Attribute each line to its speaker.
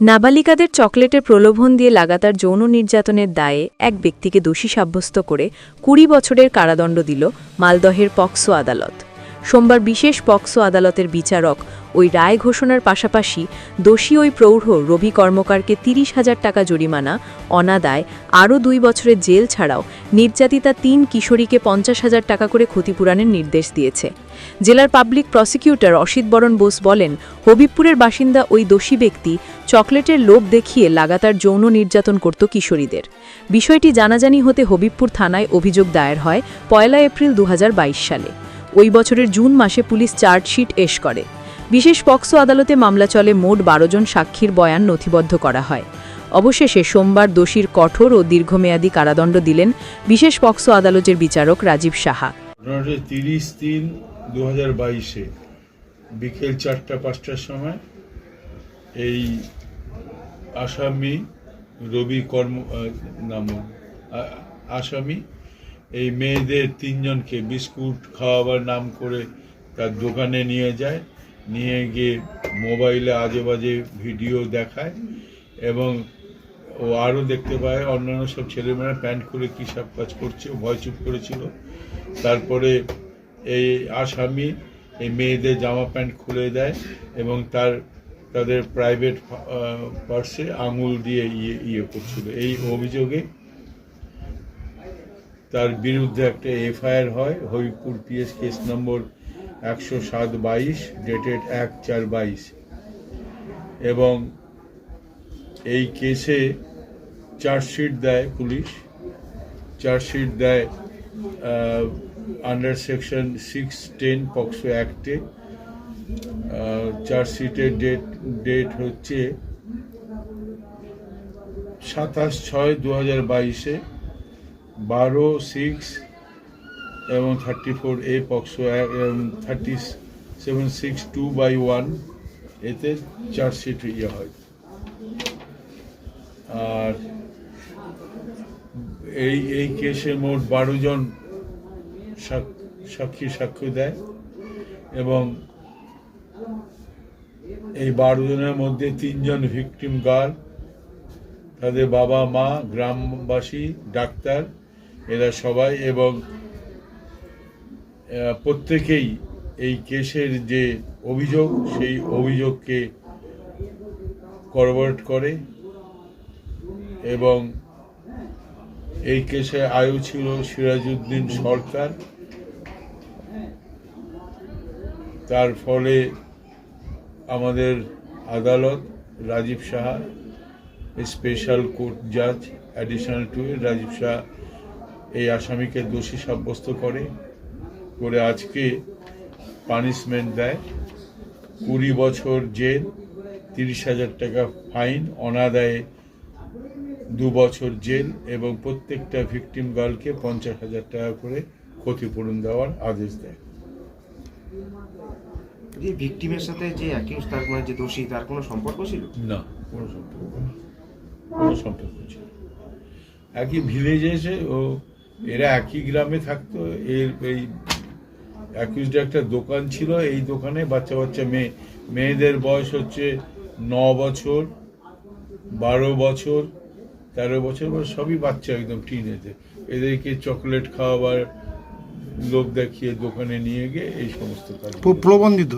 Speaker 1: নাবালিকাদের চকলেটের প্রলোভন দিয়ে লাগাতার যৌন নির্যাতনের দায়ে এক ব্যক্তিকে দোষী সাব্যস্ত করে কুড়ি বছরের কারাদণ্ড দিল মালদহের পক্সো আদালত। সোমবার বিশেষ পক্সো আদালতের বিচারক ওই রায় ঘোষণার পাশাপাশি দোষী ওই প্রৌঢ় রবি কর্মকারকে তিরিশ হাজার টাকা জরিমানা, অনাদায়, আরও দুই বছরের জেল ছাড়াও নির্যাতিতা তিন কিশোরীকে পঞ্চাশ হাজার টাকা করে ক্ষতিপূরণের নির্দেশ দিয়েছে। জেলার পাবলিক প্রসিকিউটর অসিত বরণ বোস বলেন, হবিবপুরের বাসিন্দা ওই দোষী ব্যক্তি চকলেটের লোভ দেখিয়ে লাগাতার যৌন নির্যাতন করত কিশোরীদের। বিষয়টি জানাজানি হতে হবিবপুর থানায় অভিযোগ দায়ের হয় পয়লা এপ্রিল দু হাজার বাইশ সালে। ওই বছরের জুন মাসে পুলিশ চার্জশিট এশ করে। বিশেষ পক্সো আদালতে মামলা চলে মোট বারো জন সাক্ষীর বয়ান নথিবদ্ধ করা হয়। অবশেষে সোমবার দোষীর কঠোর ও দীর্ঘমেয়াদী কারাদণ্ড দিলেন বিশেষ পক্সো আদালতের বিচারক রাজীব সাহা।
Speaker 2: তিরিশ তিন দু বিকেল চারটা পাঁচটার সময় এই আসামি রবি কর্ম নাম আসামি এই মেয়েদের তিনজনকে বিস্কুট খাওয়াবার নাম করে তার দোকানে নিয়ে যায়। নিয়ে গিয়ে মোবাইলে আজে বাজে ভিডিও দেখায় এবং ও আরও দেখতে পায়, অন্যান্য সব ছেলেমেয়েরা প্যান্ট খুলে কী সব কাজ করছে ভয় চুপ করেছিল। তারপরে এই আসামি এই মেয়েদের জামা প্যান্ট খুলে দেয় এবং তার, তাদের প্রাইভেট পার্সে আঙুল দিয়ে ইয়ে ইয়ে করছিল। এই অভিযোগে তার বিরুদ্ধে একটা এফআইআর হয় হবিপুর পিএস কেস নম্বর একশো সাত বাইশ, ডেটেড এক চার বাইশ। এবং এই কেসে চার্জশিট দেয় পুলিশ। চার্জশিট দেয় under section six ten POCSO অ্যাক্টে। চার্জশিটের ডেট ডেট হচ্ছে সাতাশ ছয় দু হাজার বাইশে। বারো সিক্স এবং thirty four A POCSO thirty seven six two by one এতে চার্জশিট ইয়ে হয়। আর এই এই কেসে মোট বারো জন সাক- সাক্ষী সাক্ষ্য দেয় এবং এই বারো জনের মধ্যে তিনজন ভিকটিম গার্ল তাদের বাবা মা গ্রামবাসী, ডাক্তার এরা সবাই এবং প্রত্যেকেই এই কেসের যে অভিযোগ, সেই অভিযোগকে করবরেট করে এবং এই কেসে আয়ু ছিল সিরাজউদ্দিন সরকার। তার ফলে আমাদের আদালত রাজীব সাহা স্পেশাল কোর্ট জাজ অ্যাডিশনাল টু রাজীব শাহ এই আসামিকে দোষী সাব্যস্ত করে করে আজকে পানিশমেন্ট দেয়। কুড়ি বছর জেল তিরিশ হাজার টাকা ফাইন অনাদায়ে দু বছর জেল এবং প্রত্যেকটা ভিকটিম গার্লকে পঞ্চাশ হাজার টাকা করে ক্ষতিপূরণ দেওয়ার আদেশ দেয়।
Speaker 3: যে ভিকটিমের সাথে যে অ্যাকিউজ তার মানে যে দোষী তার কোনো সম্পর্ক ছিল?
Speaker 2: না কোনো সম্পর্ক কোনো সম্পর্ক ছিল একই ভিলেজে এসে ও এরা একই গ্রামে থাকতো, এর এই একটা দোকান ছিল, এই দোকানে বাচ্চা বাচ্চা মেয়ে, মেয়েদের বয়স হচ্ছে ন বছর, বারো বছর, তেরো বছর বা সবই বাচ্চা একদম টিনেজে এদেরকে চকলেট খাওয়াবার লোক দেখিয়ে দোকানে নিয়ে গিয়ে এই সমস্ত কাজ
Speaker 4: প্র- প্রবন্ধিত?